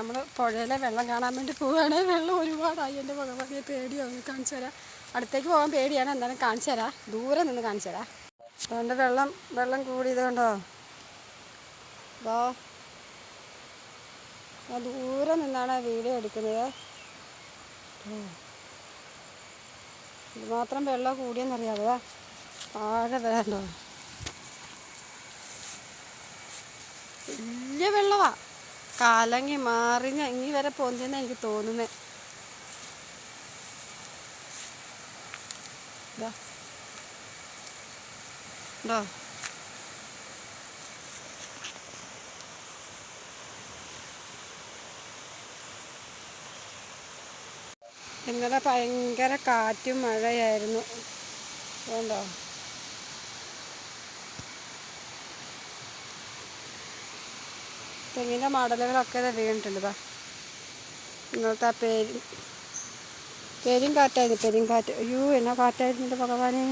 നമ്മൾ പുഴയിലെ വെള്ളം കാണാൻ വേണ്ടി പോവുകയാണ് വെള്ളം ഒരുപാടായി. എന്റെ ഭഗവാനെ പേടിയാണ് കാണിച്ചു തരാം. അടുത്തേക്ക് പോകാൻ പേടിയാണ്. എന്തായാലും കാണിച്ചു തരാം. ദൂരെ നിന്ന് കാണിച്ചു തരാം. അതുകൊണ്ട് വെള്ളം വെള്ളം കൂടിയത് കണ്ടോ? അതോ ദൂരെ നിന്നാണ് വീഡിയോ എടുക്കുന്നത്. ഇത് ഇതുമാത്രം വെള്ളം കൂടിയെന്നറിയാതെ ആഴ വേണ്ടോ? വലിയ വെള്ളമാ കലങ്ങി മാറിഞ്ഞ ഇനി വരെ പൊന്തിയെന്ന് എനിക്ക് തോന്നുന്നത് ഉണ്ടോ ഇന്നലെ ഭയങ്കര കാറ്റും മഴയായിരുന്നു. അതുകൊണ്ടോ? തെങ്ങിന്റെ മടലുകളൊക്കെ വീണിട്ടുണ്ട് ബാ ഇന്നലത്തെ ആ പേര്. പേരും കാറ്റായിരുന്നു പെരും കാറ്റ്. അയ്യോ എന്നാ കാറ്റായിരുന്നു ഭഗവാനെ.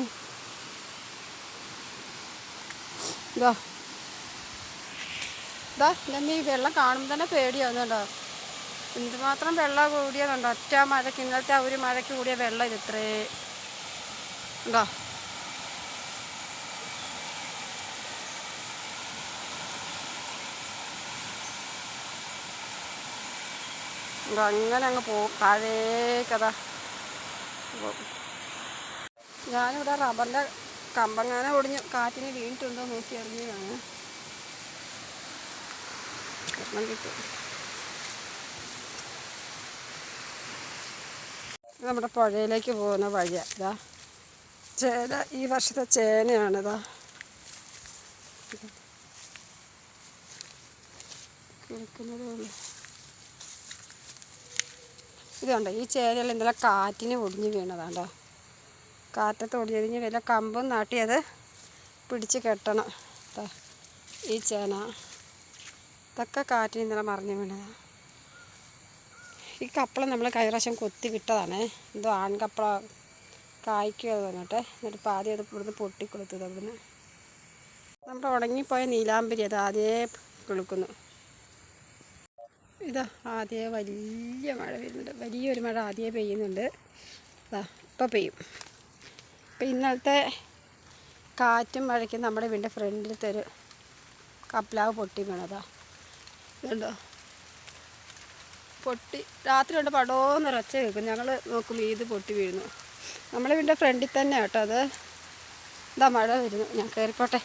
ഇതാ ഇതാ എന്റെ ഈ വെള്ളം കാണുമ്പോൾ തന്നെ പേടിയാവുന്നുണ്ടോ എന്തുമാത്രം വെള്ളം കൂടിയതുണ്ടോ? ഒറ്റ മഴയ്ക്ക് ഇന്നത്തെ ആ ഒരു മഴയ്ക്ക് കൂടിയ വെള്ളം ഇത് ഇത്രേ. ഉണ്ടോ അങ്ങനെ അങ്ങ് പോവും താഴേക്കതാ ഞാനിവിടെ റബ്ബറിന്റെ കമ്പങ്ങനെ ഒടിഞ്ഞ് കാറ്റിന് വീണിട്ടുണ്ടോ നോക്കി അറിഞ്ഞതാണ് ഒരെണ്ണം കിട്ടും. നമ്മുടെ പുഴയിലേക്ക് പോകുന്ന വഴിയാ ഇതാ. ചേന ഈ വർഷത്തെ ചേനയാണിതാ കിടക്കുന്നതേ ഉള്ളൂ ഇതുണ്ട് ഈ ചേനയെല്ലാം ഇന്നലെ കാറ്റിന് ഒടിഞ്ഞ് വീണതാണ്ടോ കാറ്റത്ത് ഒടിഞ്ഞൊടിഞ്ഞ് വല്ല കമ്പും നാട്ടി അത് പിടിച്ച് കെട്ടണം കേട്ടോ ഈ ചേന. ഇതൊക്കെ കാറ്റിന് ഇന്നലെ മറിഞ്ഞ് വീണതാണ് ഈ കപ്പള നമ്മൾ പ്രാവശ്യം കൊത്തി വിട്ടതാണേ. എന്തോ ആൺകപ്പള കായ്ക്കുക പറഞ്ഞിട്ട്. എന്നിട്ട് പാതി അത് ഇവിടുന്ന് പൊട്ടിക്കൊളുത്തത് അവിടുന്ന് നമ്മുടെ ഉണങ്ങിപ്പോയ നീലാമ്പരി അത് ആദ്യമേ കിളുക്കുന്നു ഇതാ ആദ്യമേ വലിയ മഴ പെയ്യുന്നുണ്ട്. വലിയൊരു മഴ ആദ്യമേ പെയ്യുന്നുണ്ട്. ഇതാ ഇപ്പം പെയ്യും. ഇപ്പം ഇന്നലത്തെ കാറ്റും മഴയ്ക്കും നമ്മുടെ വീടിന്റെ ഫ്രണ്ടിലത്തെ ഒരു കപ്ലാവ് പൊട്ടി വീണതാ ഇതുണ്ടോ? പൊട്ടി രാത്രി കൊണ്ട് പടോന്ന് ഇറച്ച കേൾക്കും ഞങ്ങൾ നോക്കുമ്പോൾ ഇത് പൊട്ടി വീഴുന്നു. നമ്മളെ വീടിന്റെ ഫ്രണ്ടിൽ തന്നെ കേട്ടോ അത്. ഇതാ മഴ വരുന്നു. ഞാൻ കയറിപ്പോട്ടെ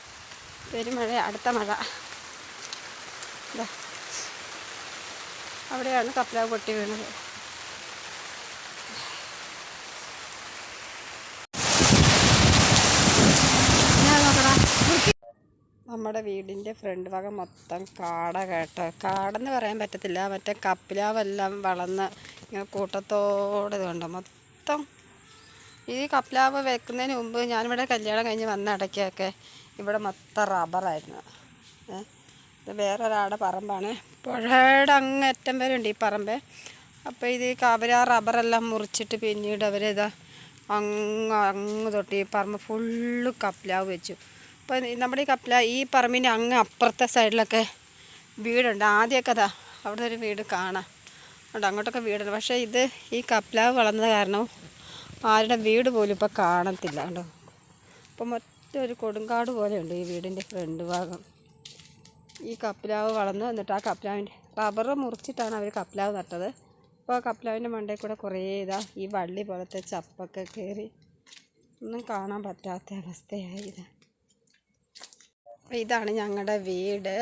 പെരുമഴ അടുത്ത മഴ. ഇതാ. അവിടെയാണ് കപ്പലാവ് പൊട്ടി വീണത്. നമ്മുടെ വീടിന്റെ ഫ്രണ്ട് ഭാഗം മൊത്തം കാട കേട്ടോ. കാടെന്ന് പറയാൻ പറ്റത്തില്ല. മറ്റേ കപ്പിലാവെല്ലാം വളർന്ന് ഇങ്ങനെ കൂട്ടത്തോടെ ഇതുണ്ട് മൊത്തം ഈ കപ്പിലാവ് വെക്കുന്നതിന് മുമ്പ് ഞാനിവിടെ കല്യാണം കഴിഞ്ഞ് വന്ന ഇടയ്ക്കൊക്കെ ഇവിടെ മൊത്തം റബ്ബറായിരുന്നു. ഏ? ഇത് വേറൊരാളുടെ പറമ്പാണ്. പുഴയുടെ അങ്ങറ്റം വരെ ഉണ്ട് ഈ പറമ്പ്. അപ്പോൾ ഇത് ആ റബ്ബറെല്ലാം മുറിച്ചിട്ട് പിന്നീട് അവരിതാ അങ്ങ് അങ്ങ് തൊട്ട് ഈ പറമ്പ് ഫുള്ള് കപ്ലാവ് വെച്ചു. അപ്പോൾ നമ്മുടെ ഈ കപ്ല ഈ പറമ്പിന്റെ അങ്ങ് അപ്പുറത്തെ സൈഡിലൊക്കെ വീടുണ്ട്. ആദ്യമൊക്കെ അതാ അവിടെ ഒരു വീട് കാണാം. ഉണ്ട് അങ്ങോട്ടൊക്കെ വീടുണ്ട്. പക്ഷേ ഇത് ഈ കപ്ലാവ് വളർന്നത് കാരണം ആരുടെ വീട് പോലും ഇപ്പോൾ കാണത്തില്ല. കണ്ടോ മൊത്തം മറ്റൊരു കൊടുങ്കാട് പോലെയുണ്ട് ഈ വീടിന്റെ ഫ്രണ്ട് ഭാഗം. ഈ കപ്പിലാവ് വളർന്നു എന്നിട്ട് ആ കപ്പിലാവിന്റെ റബ്ബർ മുറിച്ചിട്ടാണ് അവർ കപ്പിലാവ് നട്ടത്. അപ്പോൾ ആ കപ്പിലാവിന്റെ മണ്ടയിൽ കൂടെ കുറേ ഇതാ ഈ വള്ളി പോലത്തെ ചപ്പൊക്കെ കയറി. ഒന്നും കാണാൻ പറ്റാത്ത അവസ്ഥയായി ഇത്. ഇതാണ് ഞങ്ങളുടെ വീട്.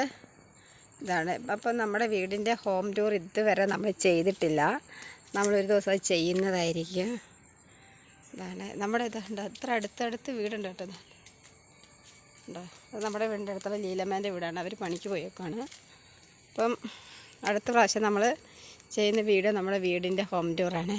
ഇതാണ്. അപ്പം നമ്മുടെ വീടിന്റെ ഹോം ടൂർ ഇതുവരെ നമ്മൾ ചെയ്തിട്ടില്ല. നമ്മളൊരു ദിവസം അത് ചെയ്യുന്നതായിരിക്കും. ഇതാണ്. നമ്മുടെ ഇതുണ്ട് അത്ര അടുത്തടുത്ത് വീടുണ്ട് കേട്ടോ ഉണ്ടോ അത് നമ്മുടെ വീടിന്റെ അടുത്തുള്ള ലീലമ്മേന്റെ വീടാണ്. അവർ പണിക്ക് പോയേക്കാണ് അപ്പം അടുത്ത പ്രാവശ്യം നമ്മൾ ചെയ്യുന്ന വീഡിയോ നമ്മുടെ വീടിന്റെ ഹോം ടൂറാണ്.